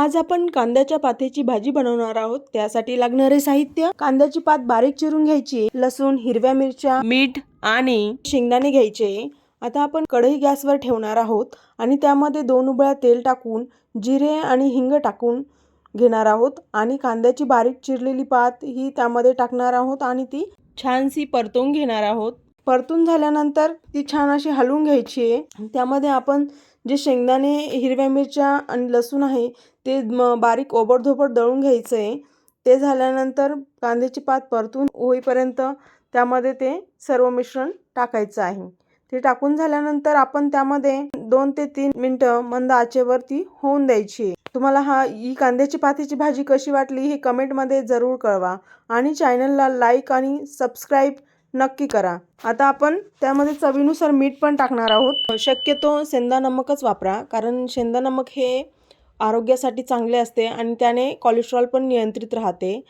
आज आपण कांद्याच्या पातीची भाजी बनवणार आहोत. त्यासाठी लागणारे साहित्य कांद्याची पात बारीक चिरून घ्यायची लसूण हिरव्या मिरच्या मीठ आणि शेंगदाणे घ्यायचे. आता आपण कढई गॅसवर ठेवणार आहोत आणि त्यामध्ये दोन उबळ्या तेल टाकून जिरे आणि हिंग टाकून घेणार आहोत आणि कांद्याची बारीक चिरलेली पात ही त्यामध्ये टाकणार आहोत आणि ती छानशी परतून घेणार आहोत. परतून झाल्यानंतर ती छान अशी हलवून घ्यायची आहे. त्यामध्ये आपण जे शेंगदाणे हिरव्या मिरच्या आणि लसूण आहे ते म बारीक ओबडधोबड दळून घ्यायचं. आहे ते झाल्यानंतर कांद्याची पात परतून होईपर्यंत त्यामध्ये ते सर्व मिश्रण टाकायचं आहे. ते टाकून झाल्यानंतर आपण त्यामध्ये दोन ते तीन मिनटं मंद आचेवरती होऊन द्यायची. तुम्हाला हा ही कांद्याची पातीची भाजी कशी वाटली हे कमेंटमध्ये जरूर कळवा. आणि चॅनलला लाईक आणि सबस्क्राईब नक्की करा. आता आपण त्यामध्ये चवीनुसार मीठ पण टाकणार आहोत. शक्यतो शेंदा नमकच वापरा कारण शेंदा नमक हे आरोग्यासाठी चांगले असते आणि त्याने कोलेस्ट्रॉल पण नियंत्रित राहते.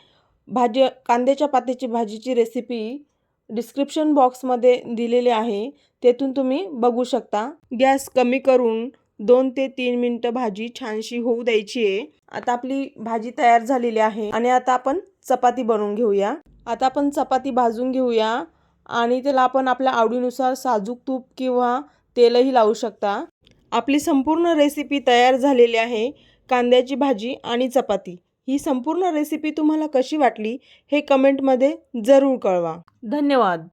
भाजी कांद्याच्या पातीची भाजीची रेसिपी डिस्क्रिप्शन बॉक्समध्ये दिलेली आहे. तेथून तुम्ही बघू शकता. गॅस कमी करून दोन ते तीन मिनटं भाजी छानशी होऊ द्यायची आहे. आता आपली भाजी तयार झालेली आहे आणि आता आपण चपाती बनवून घेऊया. आता आपण चपाती भाजून घेऊया आणि त्याला आपण आपल्या आवडीनुसार साजूक तूप किंवा तेलही लावू शकता. आपली संपूर्ण रेसिपी तयार झालेली आहे कांद्याची भाजी आणि चपाती. ही संपूर्ण रेसिपी तुम्हाला कशी वाटली हे कमेंटमध्ये जरूर कळवा. धन्यवाद.